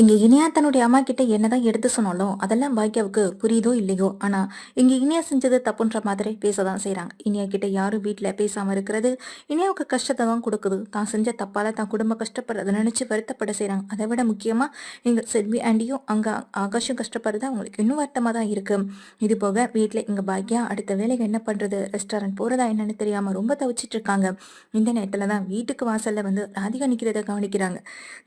இங்க இனியா தன்னுடைய அம்மா கிட்ட என்னதான் எடுத்து சொன்னாலும் அதெல்லாம் பாக்கியாவுக்கு புரியுதோ இல்லையோ? ஆனா இங்க இனியா செஞ்சது தப்புன்ற மாதிரி பேசதான் செய்யறாங்க இனியா கிட்ட யாரும் வீட்டுல பேசாம இருக்கிறது இனியாவுக்கு கஷ்டத்தை தான் கொடுக்குது. தான் செஞ்ச தப்பால தான் குடும்பம் கஷ்டப்படுறத நினைச்சு வருத்தப்பட செய்யறாங்க அதை விட முக்கியமா இங்க செல்வி ஆண்டியும் அங்க ஆகாஷும் கஷ்டப்படுறது அவங்களுக்கு இன்னும் வருத்தமா தான் இருக்கு. இது போக வீட்டுல இங்க பாக்கியா அடுத்த வேலைக்கு என்ன பண்றது? ரெஸ்டாரண்ட் போறதா என்னன்னு தெரியாம ரொம்ப தவிச்சிட்டு இருக்காங்க. இந்த நேரத்துல தான் வீட்டுக்கு வாசல்ல வந்து ராதிகா நிக்கிறத கவனிக்கிறாங்க.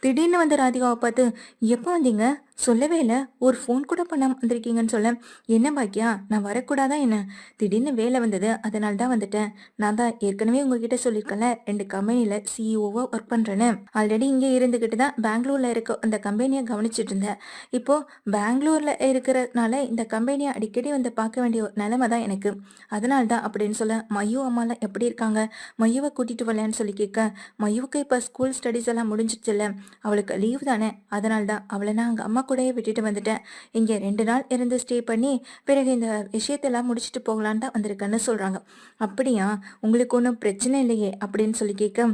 திடீர்னு வந்து ராதிகாவை பார்த்து எப்போ வந்தீங்க? சொல்லவே இல்லை. ஒரு ஃபோன் கூட பண்ணாமல் வந்திருக்கீங்கன்னு சொல்ல. என்ன பாக்கியா? நான் வரக்கூடாதா என்ன? திடீர்னு வேலை வந்தது. அதனால தான் வந்துட்டேன். நான் தான் ஏற்கனவே உங்ககிட்ட சொல்லியிருக்கேன்ல. ரெண்டு கம்பெனியில் சிஇஓவாக ஒர்க் பண்ணுறேன்னு ஆல்ரெடி இங்கே இருந்துக்கிட்டு தான் பெங்களூரில் இருக்க அந்த கம்பெனியை கவனிச்சிட்டு இருந்தேன். இப்போது பெங்களூரில் இருக்கிறதுனால இந்த கம்பெனியை அடிக்கடி வந்து பார்க்க வேண்டிய ஒரு நிலைமை தான் எனக்கு. அதனால தான் அப்படின்னு சொல்ல மையு அம்மாலாம் எப்படி இருக்காங்க? மையுவை கூட்டிட்டு வரலான்னு சொல்லி கேட்க மையுவுக்கு இப்போ ஸ்கூல் ஸ்டடீஸ் எல்லாம் முடிஞ்சிச்சுல்ல அவளுக்கு லீவ் தானே? அதனால தான் அவளை நான் அங்கே அம்மா கூடயே விட்டுட்டு வந்துட்டேன். இங்கே ரெண்டு நாள் இருந்து ஸ்டே பண்ணி பிறகு இந்த விஷயத்தெல்லாம் முடிச்சுட்டு போகலான்னு தான் வந்திருக்கேன்னு சொல்கிறாங்க அப்படியா? உங்களுக்கு ஒன்றும் பிரச்சனை இல்லையே? அப்படின்னு சொல்லி கேட்க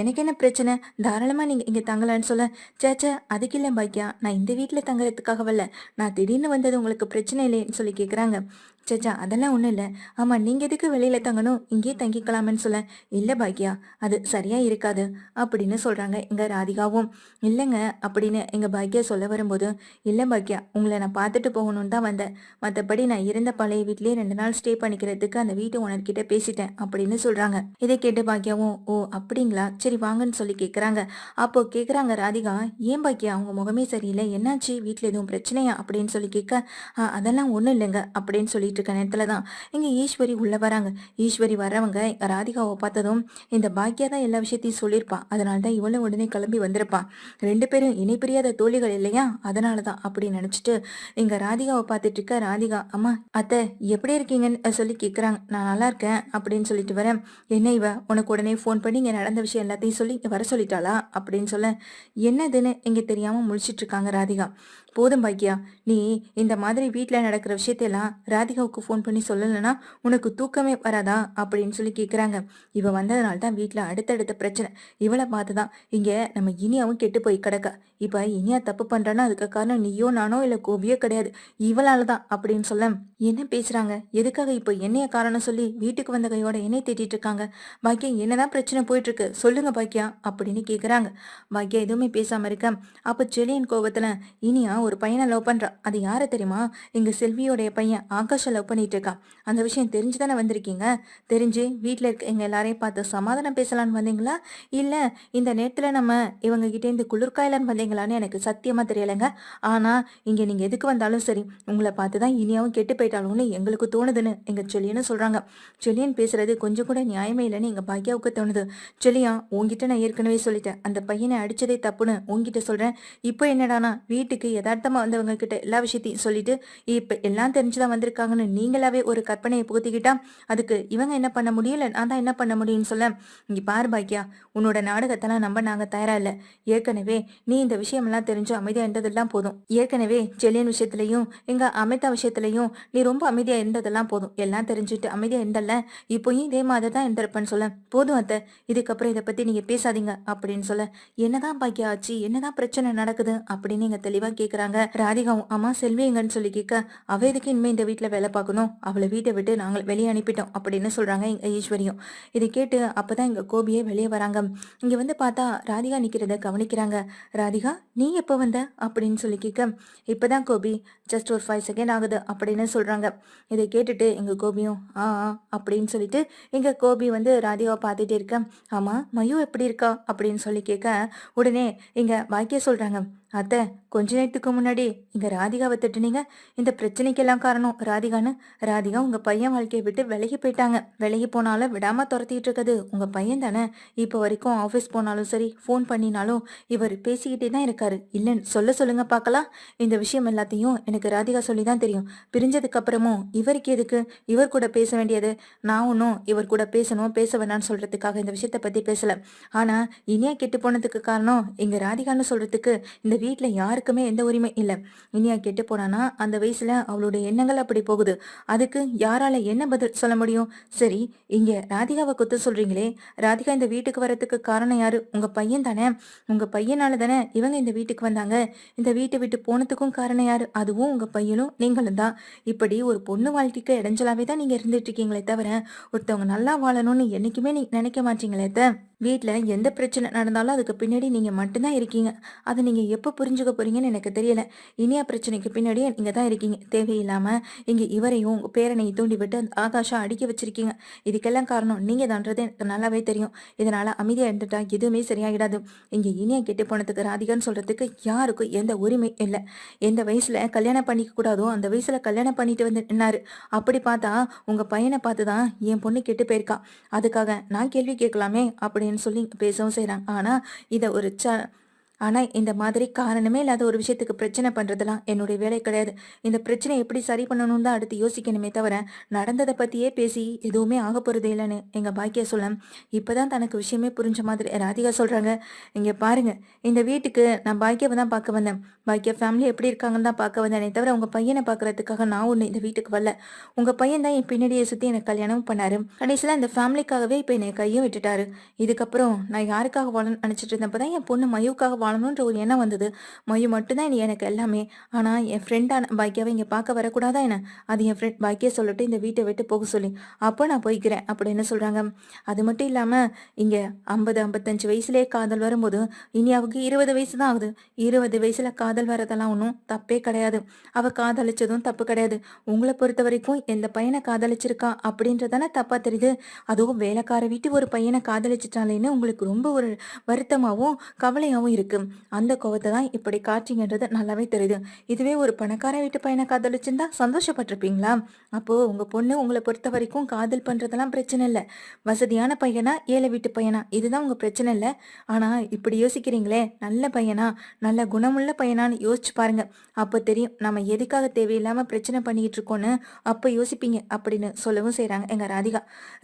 எனக்கு என்ன பிரச்சனை? தாராளமாக நீங்கள் இங்கே தங்கலான்னு சொல்ல சேச்சே அதுக்கு இல்லை பாக்கியா? நான் இந்த வீட்டில் தங்குறதுக்காக வரல நான் திடீர்னு வந்தது உங்களுக்கு பிரச்சனை இல்லைன்னு சொல்லி கேட்குறாங்க சேச்சா அதெல்லாம் ஒன்றும் இல்லை. ஆமாம் நீங்கள் எதுக்கு வெளியில் தங்கணும்? இங்கேயே தங்கிக்கலாமேன்னு சொல்ல. இல்லை பாக்கியா அது சரியாக இருக்காது. அப்படின்னு சொல்கிறாங்க எங்கள் ராதிகாவும். இல்லைங்க அப்படின்னு எங்கள் பாக்கியா சொல்ல வரும்போது இல்லை பாக்கியா உங்களை நான் பார்த்துட்டு போகணும்னு தான் வந்தேன். மற்றபடி நான் இருந்த பழைய வீட்லேயே ரெண்டு நாள் ஸ்டே பண்ணிக்கிறதுக்கு அந்த வீட்டு ஓனர்கிட்ட பேசிட்டேன் அப்படின்னு சொல்கிறாங்க இதை கேட்டு பாக்கியாவும் ஓ அப்படிங்களா? சரி வாங்கன்னு சொல்லி கேட்குறாங்க அப்போ கேட்குறாங்க ராதிகா ஏன் பாக்கியா அவங்க முகமே சரியில்லை? என்னாச்சு? வீட்டில் எதுவும் பிரச்சனையா? அப்படின்னு சொல்லி கேட்க "ஆ, அதெல்லாம் ஒன்றும் இல்லைங்க அப்படின்னு சொல்லி இருக்க நேரத்தில் தான். இங்கே ஈஸ்வரி உள்ளே வராங்க. ஈஸ்வரி வர்றவங்க ராதிகாவை பார்த்ததும் இந்த பாக்கியா தான் எல்லா விஷயத்தையும் சொல்லியிருப்பா. அதனால தான் இவளும் உடனே கிளம்பி வந்திருப்பான் ரெண்டு பேரும் இணை பிரியாத தோழிகள் இல்லையா? அதனால தான் அப்படி நினச்சிட்டு இங்கே ராதிகாவை பார்த்துட்டு இருக்க ராதிகா அம்மா அத்தை எப்படி இருக்கீங்கன்னு சொல்லி கேட்குறாங்க நான் நல்லா இருக்கேன் அப்படின்னு சொல்லிட்டு வரேன் என்ன இவ? உனக்கு உடனே ஃபோன் பண்ணி இங்கே நடந்த விஷயம் எல்லாத்தையும் சொல்லி வர சொல்லிட்டாளா? அப்படின்னு சொல்ல என்னதுன்னு இங்கே தெரியாமல் முழிச்சிட்டு இருக்காங்க ராதிகா. போதும் பாக்கியா? நீ இந்த மாதிரி வீட்டில் நடக்கிற விஷயத்தையெல்லாம் ராதிகாவுக்கு ஃபோன் பண்ணி சொல்லலைன்னா உனக்கு தூக்கமே வராதா? அப்படின்னு சொல்லி கேட்குறாங்க இவ வந்ததுனால தான் வீட்டில் அடுத்தடுத்த பிரச்சனை. இவளை பார்த்து தான் இங்கே நம்ம இனியாவும் கெட்டு போய் கிடக்க. இப்போ இனியா தப்பு பண்ணுறான்னா அதுக்கு காரணம் நீயோ நானோ இல்லை கோபியோ கிடையாது. இவளால தான் அப்படின்னு சொல்ல என்ன பேசுகிறாங்க எதுக்காக இப்போ என்னைய காரணம் சொல்லி வீட்டுக்கு வந்த கையோட என்னை திட்டிட்டு இருக்காங்க? பாக்கியா என்னதான் பிரச்சனை போயிட்டு இருக்கு சொல்லுங்க பாக்கியா அப்படின்னு கேட்குறாங்க பாக்கியா எதுவுமே பேசாம இருக்க. அப்போ செலியின் கோபத்துல இனியா ஒரு பையனை லவ் பண்றா. அது யாரை தெரியுமா? எங்க செல்வியோடைய பையன் ஆகாஷை லவ் பண்ணிட்டு இருக்கான் அந்த விஷயம் தெரிஞ்சு தானே வந்திருக்கீங்க? தெரிஞ்சு வீட்டில் இருக்க எங்க எல்லாரையும் பார்த்து சமாதானம் பேசலான்னு வந்தீங்களா? இல்ல இந்த நேரத்துல நம்ம இவங்க கிட்டே இருந்து குளிர்காயலான்னு வந்தீங்களான்னு எனக்கு சத்தியமாக தெரியலைங்க. ஆனால் இங்கே நீங்கள் எதுக்கு வந்தாலும் சரி உங்களை பார்த்து தான் இனியாவும் கெட்டு போயிட்டாலும்னு எங்களுக்கு தோணுதுன்னு எங்கள் செல்லியன்னு சொல்கிறாங்க செல்லியன் பேசுறது கொஞ்சம் கூட நியாயமே இல்லைன்னு எங்கள் பாக்கியாவுக்கு தோணுது. செல்லியா உன்கிட்ட நான் ஏற்கனவே சொல்லிட்டேன். அந்த பையனை அடித்ததே தப்புன்னு உன்கிட்ட சொல்கிறேன் இப்போ என்னடானா வீட்டுக்கு யதார்த்தமாக வந்தவங்க கிட்ட எல்லா விஷயத்தையும் சொல்லிட்டு இப்போ எல்லாம் தெரிஞ்சுதான் வந்திருக்காங்கன்னு நீங்களாவே ஒரு கற்பனையை புகுத்திக்கிட்டா அதுக்கு இவங்க என்ன பண்ண முடியல நான் தான் என்ன பண்ண முடியும்னு சொல்ல. இங்கே பாரு பாக்கியா உன்னோட நாடகத்தெல்லாம் நம்ப நாங்கள் தயாரா இல்லை. ஏற்கனவே நீ இந்த விஷயமெல்லாம் தெரிஞ்சு அமைதியா இருந்ததெல்லாம் போதும். ஏற்கனவே ஜெலியன் விஷயத்துலயும் எங்க அமிதா விஷயத்துலயும் நீ ரொம்ப அமைதியா இருந்ததெல்லாம் போதும். எல்லாம் தெரிஞ்சுட்டு அமைதியா இருந்தல்ல? இப்போயும் இதே மாதிரி தான் இருந்திருப்பேன்னு சொல்ல. போதும் அத்தை. இதுக்கப்புறம் இதை பத்தி நீங்க பேசாதீங்க அப்படின்னு சொல்ல. என்னதான் பாக்கியா ஆச்சு என்னதான் பிரச்சனை நடக்குது? அப்படின்னு நீங்க தெளிவா கேக்குறாங்க ராதிகாவும். அம்மா செல்வி எங்கன்னு சொல்லி கேட்க அவ எதுக்கு இனிமே இந்த வீட்டுல வேலை பார்க்கணும்? அவளை வீட்டை விட்டு நாங்கள் வெளியே அனுப்பிட்டோம். அப்படின்னு சொல்றாங்க எங்க ஈஸ்வரியும். இதை கேட்டு அப்பதான் எங்க கோபியே வெளியே வராங்க. இங்க வந்து பார்த்தா ராதிகா நிக்கிறத கவனிக்கிறாங்க. ராதிகா நீ எப்போ வந்த? அப்படின்னு சொல்லி கேட்க இப்பதான் கோபி. ஜஸ்ட் ஒரு ஃபைவ் செகண்ட் ஆகுது அப்படின்னு சொல்றாங்க. இதை கேட்டுட்டு எங்க கோபியும் ஆ ஆ அப்படின்னு சொல்லிட்டு எங்க கோபி வந்து ராதிகாவை பார்த்துட்டே இருக்க ஆமா மயு எப்படி இருக்கா? அப்படின்னு சொல்லி கேட்க உடனே இங்க பாக்கிய சொல்றாங்க. அத்தை கொஞ்ச நேரத்துக்கு முன்னாடி இங்க ராதிகாவை திட்டுனீங்க. இந்த பிரச்சனைக்கெல்லாம் காரணம் ராதிகான்னு. ராதிகா உங்க பையன் வாழ்க்கையை விட்டு விலகி போயிட்டாங்க. விலகி போனாலும் விடாம துரத்திட்டு இருக்குது. உங்க பையன் தானே. இப்போ வரைக்கும் ஆஃபீஸ் போனாலும் சரி ஃபோன் பண்ணினாலும் இவர் பேசிக்கிட்டே தான் இருக்காரு. இல்லைன்னு சொல்ல சொல்லுங்க பார்க்கலாம். இந்த விஷயம் எல்லாத்தையும் எனக்கு ராதிகா சொல்லி தான் தெரியும். பிரிஞ்சதுக்கு அப்புறமும் இவருக்கு எதுக்கு? இவர் கூட பேச வேண்டியது. நான் ஒன்றும் இவர் கூட பேசணும் பேச வேணாம்னு சொல்றதுக்காக இந்த விஷயத்த பத்தி பேசல. ஆனா இனியா கெட்டு போனதுக்கு காரணம் இங்க ராதிகான்னு சொல்றதுக்கு இந்த வீட்டில் யாருக்குமே எந்த உரிமை இல்லை. இனியா கெட்டு போனானா அந்த வயசுல அவளுடைய எண்ணங்கள் அப்படி போகுது. அதுக்கு யாரால என்ன பதில் சொல்ல முடியும்? சரி இங்க ராதிகாவை குத்து சொல்றீங்களே. ராதிகா இந்த வீட்டுக்கு வரத்துக்கு காரணம் யாரு? உங்க பையன் தானே. உங்க பையனால தானே இவங்க இந்த வீட்டுக்கு வந்தாங்க. இந்த வீட்டை விட்டு போனதுக்கும் காரணம் யாரு? அதுவும் உங்க பையனும் நீங்களும் தான். இப்படி ஒரு பொண்ணு வாழ்க்கைக்கு இடைஞ்சலாவே தான் நீங்க இருந்துட்டு இருக்கீங்களே தவிர ஒருத்தவங்க நல்லா வாழணும்னு என்னைக்குமே நீ நினைக்க மாட்டீங்களே வீட்டில் எந்த பிரச்சனை நடந்தாலும் அதுக்கு பின்னாடி நீங்கள் மட்டும்தான் இருக்கீங்க. அதை நீங்கள் எப்போ புரிஞ்சுக்க போறீங்கன்னு எனக்கு தெரியல. இனியா பிரச்சனைக்கு பின்னாடியே நீங்கள் தான் இருக்கீங்க. தேவையில்லாமல் இங்கே இவரையும் உங்கள் பேரனையும் தூண்டி விட்டு அந்த ஆகாஷா அடிக்க வச்சிருக்கீங்க. இதுக்கெல்லாம் காரணம் நீங்கள் தான்றது எனக்கு நல்லாவே தெரியும். இதனால் அமைதியாக இருந்துட்டா எதுவுமே சரியாகிடாது இங்கே இனியா கெட்டு போனதுக்கு ராதிகான்னு சொல்கிறதுக்கு யாருக்கும் எந்த உரிமை இல்லை. எந்த வயசில் கல்யாணம் பண்ணிக்க கூடாதோ அந்த வயசில் கல்யாணம் பண்ணிட்டு வந்து நின்னாரு. அப்படி பார்த்தா உங்கள் பையனை பார்த்து தான் என் பொண்ணு கெட்டு போயிருக்கா. அதுக்காக நான் கேள்வி கேட்கலாமே அப்படின்னு சொல்லி பேசவும் செய்றாங்க. ஆனா இதை ஒரு ச ஆனா இந்த மாதிரி காரணமே இல்லாத ஒரு விஷயத்துக்கு பிரச்சனை பண்ணுறதுலாம் என்னுடைய வேலை கிடையாது. இந்த பிரச்சனை எப்படி சரி பண்ணணும்னு தான் அடுத்து யோசிக்கணுமே தவிர நடந்ததை பத்தியே பேசி எதுவுமே ஆக போறது இல்லைன்னு எங்க பாக்கியா சொல்ல இப்பதான் தனக்கு விஷயமே புரிஞ்ச மாதிரி ராதிகா சொல்றாங்க. இங்க பாருங்க இந்த வீட்டுக்கு நான் பாக்கியாவை தான் பார்க்க வந்தேன். பாக்கியா ஃபேமிலி எப்படி இருக்காங்கன்னு தான் பார்க்க வந்தேனே தவிர உங்க பையனை பார்க்கறதுக்காக நான் ஒண்ணு இந்த வீட்டுக்கு வரல. உங்க பையன் தான் என் பின்னடியை சுத்தி எனக்கு கல்யாணம் பண்ணாரு. கடைசியில இந்த ஃபேமிலிக்காகவே இப்ப என்னை கையும் விட்டுட்டாரு. இதுக்கப்புறம் நான் யாருக்காக வாழணும்னு நினைச்சிட்டு இருந்தப்பதான் என் பொண்ணு மயுக்காக வாழணுன்ற ஒரு எண்ணம் வந்தது. மயு மட்டும்தான் இனி எனக்கு எல்லாமே. ஆனால் என் ஃப்ரெண்டான பாக்கியாவை இங்கே பார்க்க வரக்கூடாதா என்ன? அது என் ஃப்ரெண்ட் பாக்கியை சொல்லிட்டு இந்த வீட்டை விட்டு போக சொல்லி. அப்போ நான் போய்க்கிறேன் அப்படின்னு சொல்றாங்க. அது மட்டும் இல்லாம இங்கே ஐம்பது ஐம்பத்தஞ்சு வயசுலேயே காதல் வரும்போது இனியாவுக்கு இருபது வயசு தான் ஆகுது. இருபது வயசுல காதல் வரதெல்லாம் ஒன்றும் தப்பே கிடையாது. அவள் காதலிச்சதும் தப்பு கிடையாது. உங்களை பொறுத்த வரைக்கும் எந்த பையனை காதலிச்சிருக்கா அப்படின்றதானே தப்பாக தெரியுது. அதுவும் வேலைக்கார வீட்டு ஒரு பையனை காதலிச்சிட்டாலேன்னு உங்களுக்கு ரொம்ப ஒரு வருத்தமாகவும் கவலையாகவும் இருக்கு. அந்த கோவத்தை தான் இப்படி காட்சிங்கன்றது நல்லாவே தெரியுது. இதுவே ஒரு பணக்கார வீட்டு பையனை காதலிச்சிருந்தா சந்தோஷப்பட்டிருப்பீங்களா? அப்போ உங்க பொண்ணு உங்களை பொறுத்த வரைக்கும் காதல் பண்றதெல்லாம் பிரச்சனை இல்லை. வசதியான பையனா ஏழை வீட்டு பையனா இதுதான் உங்க பிரச்சனை இல்லை. ஆனா இப்படி யோசிக்கிறீங்களே நல்ல பையனா நல்ல குணமுள்ள பையனான்னு யோசிச்சு பாருங்க. அப்போ தெரியும் நம்ம எதுக்காக தேவையில்லாம பிரச்சனை பண்ணிக்கிட்டு இருக்கோன்னு அப்போ யோசிப்பீங்க அப்படின்னு சொல்லவும் செய்கிறாங்க எங்க ராதிகா.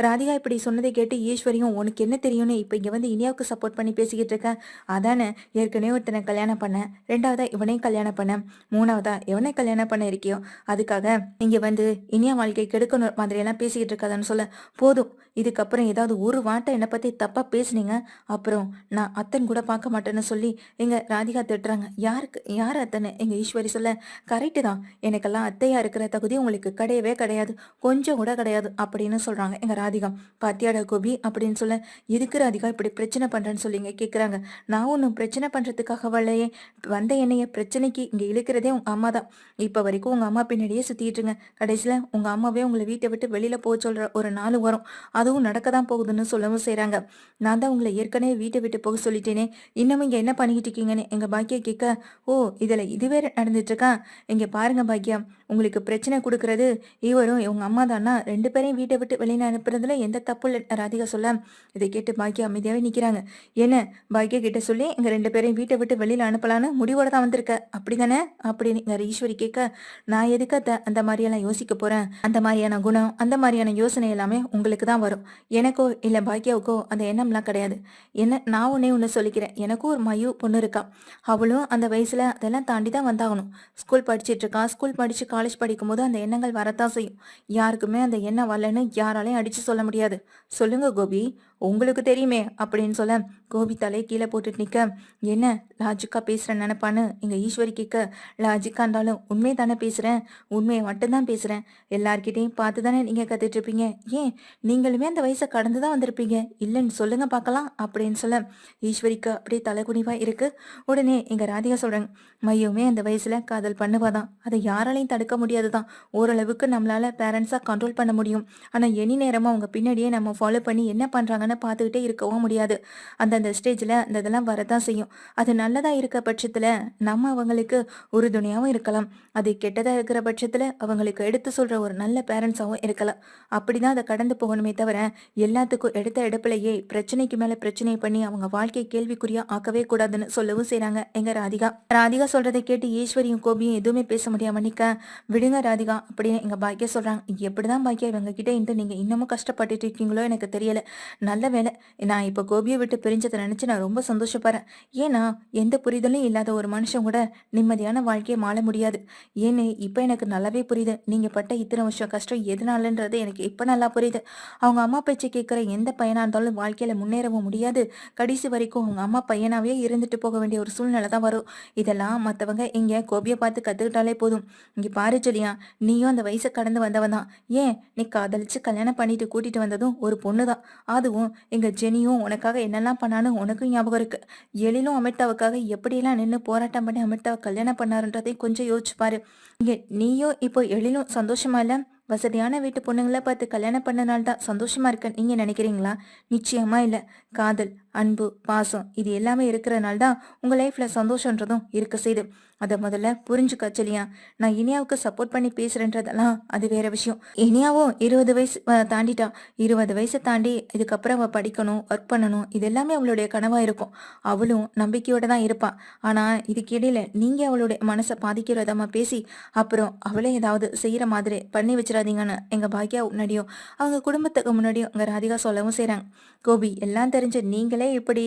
ராதிகா இப்படி சொன்னதை கேட்டு ஈஸ்வரியும் உனக்கு என்ன தெரியும்னு இப்போ இங்க வந்து இனியாவுக்கு சப்போர்ட் பண்ணி பேசிக்கிட்டு இருக்க? அதானே ஏற்கனவே ஒருத்தனை கல்யாணம் பண்ணேன். ரெண்டாவதா இவனையும் கல்யாணம் பண்ணேன். மூணாவதா எவனை கல்யாணம் பண்ண இருக்கியோ அதுக்காக இங்க வந்து இனியா வாழ்க்கை கெடுக்கணும் மாதிரி எல்லாம் பேசிக்கிட்டு இருக்காதான்னு சொல்ல. போதும். இதுக்கப்புறம் ஏதாவது ஒரு வாட்டை என்னை பத்தி தப்பா பேசுனீங்க. அப்புறம் நான் அத்தன் கூட பார்க்க மாட்டேன்னு சொல்லி எங்க ராதிகா திட்டுறாங்க. யாருக்கு யார் அத்தனை எங்க ஈஸ்வரி சொல்ல கரெக்டு தான். எனக்கெல்லாம் அத்தையா இருக்கிற தகுதி உங்களுக்கு கிடையவே கிடையாது. கொஞ்சம் கூட கிடையாது. அப்படின்னு சொல்றாங்க எங்க ராதிகா. பாத்தியாடா கோபி? அப்படின்னு சொல்ல எதுக்கு ராதிகா இப்படி பிரச்சனை பண்றேன்னு சொல்லிங்க கேக்குறாங்க. நான் ஒன்றும் பிரச்சனை பண்றதுக்காக வரலையே வந்த என்னைய பிரச்சனைக்கு இங்க இழுக்கிறதே உங்க அம்மா தான். இப்ப வரைக்கும் உங்க அம்மா பின்னாடியே சுத்திட்டு இருங்க. கடைசியில உங்க அம்மாவே உங்களை வீட்டை விட்டு வெளியில போக சொல்ற ஒரு நாள் வரும். அதுவும் நடக்க தான் போகுதுன்னு சொல்லவும் செய்கிறாங்க நான் தான் உங்களை ஏற்கனவே வீட்டை விட்டு போக சொல்லிட்டேனே. இன்னமும் இங்க என்ன பண்ணிக்கிட்டு இருக்கீங்கன்னு எங்க பாக்கியா கேட்க ஓ இதுல இது வேற நடந்துட்டு இருக்கா? இங்க பாருங்க பாக்கியா உங்களுக்கு பிரச்சனை கொடுக்கறது இவரும் இவங்க அம்மா தானா ரெண்டு பேரையும் வீட்டை விட்டு வெளியில அனுப்புறதுல எந்த தப்பு இல்லை ராதிகா சொல்ல. இதை கேட்டு பாக்கியா அமைதியாவே நிக்கிறாங்க. என்ன? பாக்கியா கிட்ட சொல்லி எங்க ரெண்டு பேரையும் வீட்டை விட்டு வெளியில அனுப்பலான்னு முடிவோட தான் வந்திருக்க. அப்படிதானே? அப்படின்னு ஈஸ்வரி கேட்க நான் எதுக்கு அத்தை அந்த மாதிரியெல்லாம் யோசிக்க போறேன்? அந்த மாதிரியான குணம் அந்த மாதிரியான யோசனை எல்லாமே உங்களுக்கு தான் வரும். எனக்கோ இல்ல பாக்கியாவுக்கோ அந்த எண்ணம்லாம் கிடையாது. என்ன நான் ஒன்னே ஒன்று சொல்லிக்கிறேன். எனக்கும் ஒரு மயு பொண்ணு இருக்கா. அவளும் அந்த வயசுல அதெல்லாம் தாண்டி தான் வந்தாகணும். ஸ்கூல் படிச்சிட்டு இருக்கா. ஸ்கூல் படிச்சு காலேஜ் படிக்கும்போது அந்த எண்ணங்கள் வரத்தான் செய்யும். யாருக்குமே அந்த எண்ணம் வரலன்னு யாராலையும் அடிச்சு சொல்ல முடியாது. சொல்லுங்க கோபி. உங்களுக்கு தெரியுமே அப்படின்னு சொல்ல கோபி தலையை கீழே போட்டுட்டு நிக்க. என்ன லாஜிக்கா பேசுறேன் நினைப்பான்னு எங்கள் ஈஸ்வரி கேட்க. லாஜிக்கா இருந்தாலும் உண்மை தானே பேசுறேன். உண்மையை மட்டும்தான் பேசுறேன். எல்லார்கிட்டையும் பார்த்து தானே நீங்க கத்துட்டு இருப்பீங்க. ஏன் நீங்களுமே அந்த வயசை கடந்து தான் வந்திருப்பீங்க. இல்லைன்னு சொல்லுங்க பார்க்கலாம் அப்படின்னு சொல்ல ஈஸ்வரிக்கு அப்படியே தலைகுனிவா இருக்கு. உடனே எங்கள் ராதிகா சொல்றாங்க மையுமே அந்த வயசுல காதல் பண்ணுவாதான். அதை யாராலையும் தடுக்க முடியாதுதான். ஓரளவுக்கு நம்மளால பேரண்ட்ஸா கண்ட்ரோல் பண்ண முடியும். ஆனா எனி நேரமும் அவங்க பின்னாடியே நம்ம ஃபாலோ பண்ணி என்ன பண்றாங்கன்னு பார்த்துக்கிட்டே இருக்கவும் முடியாது. அந்தந்த ஸ்டேஜ்ல அந்த இதெல்லாம் வரதான் செய்யும். அது நல்லதா இருக்க பட்சத்துல நம்ம அவங்களுக்கு உறுதுணையாவும் இருக்கலாம். அது கெட்டதா இருக்கிற பட்சத்துல அவங்களுக்கு எடுத்து சொல்ற ஒரு நல்ல பேரண்ட்ஸாகவும் இருக்கலாம். அப்படிதான் அதை கடந்து போகணுமே தவிர எல்லாத்துக்கும் எடுத்த இடப்புலயே பிரச்சனைக்கு மேல பிரச்சனை பண்ணி அவங்க வாழ்க்கை கேள்விக்குறியா ஆக்கவே கூடாதுன்னு சொல்லவும் செய்றாங்க. எங்க ராதிகா. ராதிகா சொல்றதை கேட்டு ஈஸ்வரியும் கோபியும் எதுவுமே பேச முடியாமல் நிற்க விடுங்க ராதிகா அப்படின்னு எங்க பாக்கியா சொல்றாங்க. எப்படிதான் பாக்கியா இவங்க கிட்ட இருந்து நீங்க இன்னமும் கஷ்டப்பட்டுட்டு இருக்கீங்களோ எனக்கு தெரியல. நல்ல வேலை. நான் இப்போ கோபியை விட்டு பிரிஞ்சதை நினச்சி நான் ரொம்ப சந்தோஷப்படுறேன். ஏன்னா எந்த புரிதலும் இல்லாத ஒரு மனுஷன் கூட நிம்மதியான வாழ்க்கையை மாற முடியாது. ஏன்னு இப்போ எனக்கு நல்லாவே புரியுது. நீங்கள் பட்ட இத்தனை வருஷம் கஷ்டம் எதனாலன்றது எனக்கு இப்போ நல்லா புரியுது. அவங்க அம்மா பேச்சு கேட்குற எந்த பையனாக இருந்தாலும் வாழ்க்கையில் முன்னேறவும் முடியாது. கடைசி வரைக்கும் அவங்க அம்மா பையனாகவே இருந்துட்டு போக வேண்டிய ஒரு சூழ்நிலை தான் வரும். இதெல்லாம் மற்றவங்க இங்கே கோபியை பார்த்து கற்றுக்கிட்டாலே போதும். இங்கே பாரு சொல்லியா நீயும் அந்த வயசை கடந்து வந்தவன் தான். ஏன் நீ காதலிச்சு கல்யாணம் பண்ணிட்டு கூட்டிட்டு வந்ததும் ஒரு பொண்ணு தான் அதுவும் எங்க ஜெனியும் உனக்காக என்னெல்லாம் பண்ணான்னு உனக்கும் ஞாபகம் இருக்கு. எழிலும் அமிர்தாவுக்காக எப்படியெல்லாம் நின்று போராட்டம் பண்ணி அமிர்தாவை கல்யாணம் பண்ணாருன்றதையும் கொஞ்சம் யோசிச்சுப்பாரு இங்க நீயும் இப்போ எழிலும் சந்தோஷமா இல்லை? வசதியான வீட்டு பொண்ணுங்களை பார்த்து கல்யாணம் பண்ணனால தான் சந்தோஷமா இருக்கேன்னு நீங்க நினைக்கிறீங்களா? நிச்சயமா இல்ல. காதல் அன்பு பாசம் இது எல்லாமே இருக்கிறனால தான் உங்க லைஃப்ல சந்தோஷன்றதும் இருக்க செய்யுது. அதை முதல்ல புரிஞ்சுக்க சொல்லியா. நான் இனியாவுக்கு சப்போர்ட் பண்ணி பேசுறேன்றதெல்லாம் அது வேற விஷயம். இனியாவும் இருபது வயசு தாண்டிட்டா. இருபது வயசை தாண்டி இதுக்கப்புறம் அவள் படிக்கணும் ஒர்க் பண்ணணும் இது எல்லாமே அவளுடைய கனவா இருக்கும். அவளும் நம்பிக்கையோட தான் இருப்பான் ஆனா இதுக்கிடையில நீங்க அவளுடைய மனசை பாதிக்கிற விதமா பேசி அப்புறம் அவளே ஏதாவது செய்யற மாதிரி பண்ணி வச்சிடாதீங்கன்னு எங்க பாக்கியா முன்னாடியும் அவங்க குடும்பத்துக்கு முன்னாடியும் அங்க ராதிகா சொல்லவும் செய்யறாங்க கோபி எல்லாம் தெரிஞ்ச நீங்களே இப்படி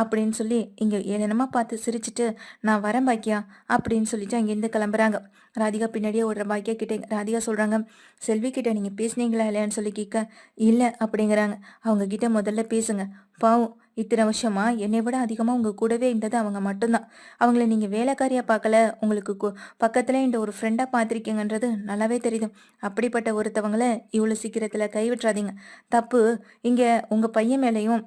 அப்படின்னு சொல்லி இங்க ஏளனமா பார்த்து சிரிச்சிட்டு நான் வரேன் பாக்கியா அப்படின்னு சொல்லிட்டு அங்கேருந்து கிளம்புறாங்க. ராதிகா பின்னாடியே ஓடுற பாக்கியா கிட்டே ராதிகா சொல்கிறாங்க செல்வி கிட்ட நீங்கள் பேசுனீங்களா இல்லையான்னு சொல்லி கேட்க இல்லை அப்படிங்கிறாங்க. அவங்க கிட்ட முதல்ல பேசுங்க பாவம் இத்தனை வருஷமா என்னை விட அதிகமாக உங்கள் கூடவே இருந்தது அவங்க மட்டும்தான். அவங்கள நீங்கள் வேலைக்காரியாக பார்க்கல உங்களுக்கு கு- பக்கத்தில் இந்த ஒரு ஃப்ரெண்டாக பார்த்துருக்கீங்கன்றது நல்லாவே தெரியுது. அப்படிப்பட்ட ஒருத்தவங்கள இவ்வளோ சீக்கிரத்தில் கைவிட்றாதீங்க தப்பு இங்கே உங்கள் பையன் மேலேயும்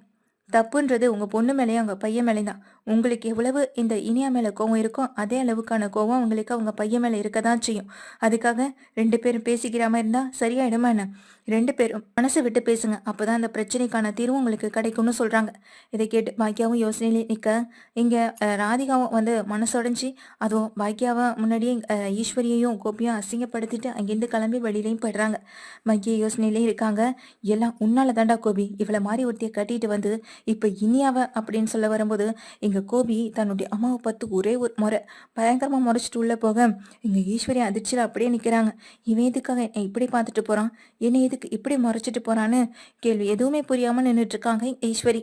தப்புன்றது உங்கள் பொண்ணு மேலேயும் உங்கள் பையன் மேலேயும் தான். உங்களுக்கு எவ்வளவு இந்த இனியா மேல கோவம் இருக்கோ அதே அளவுக்கான கோவம் உங்களுக்கு அவங்க பையன் மேல இருக்க தான் செய்யும். அதுக்காக ரெண்டு பேரும் பேசிக்கிறாம இருந்தா சரியாயிடுமா என்ன? ரெண்டு பேரும் மனசை விட்டு பேசுங்க. அப்பதான் அந்த பிரச்சனைக்கான தீர்வு உங்களுக்கு கிடைக்கும்னு சொல்றாங்க. இதை கேட்டு பாக்கியாவும் யோசனையிலே நிக்க இங்க ராதிகாவும் வந்து மனசுடைஞ்சி அதுவும் பாக்கியாவை முன்னாடியே ஈஸ்வரியையும் கோபியும் அசிங்கப்படுத்திட்டு அங்கேருந்து கிளம்பி வெளியிலையும் போயிடுறாங்க. பாக்கிய யோசனையிலே இருக்காங்க. எல்லாம் உன்னால தாண்டா கோபி. இவளை மாதிரி ஒருத்திய கட்டிட்டு வந்து இப்ப இனியாவ அப்படின்னு சொல்ல வரும்போது எங்கள் கோபி தன்னுடைய அம்மாவை பார்த்து ஒரே ஒரு முறை பயங்கரமாக முறைச்சிட்டு உள்ள போக எங்கள் ஈஸ்வரி அதிர்ச்சியில் அப்படியே நிற்கிறாங்க இவன் எதுக்காக என்னை இப்படி பார்த்துட்டு போகிறான் என்னை எதுக்கு இப்படி முறைச்சிட்டு போகிறான்னு கேள்வி எதுவுமே புரியாமல் நின்றுட்டு இருக்காங்க ஈஸ்வரி.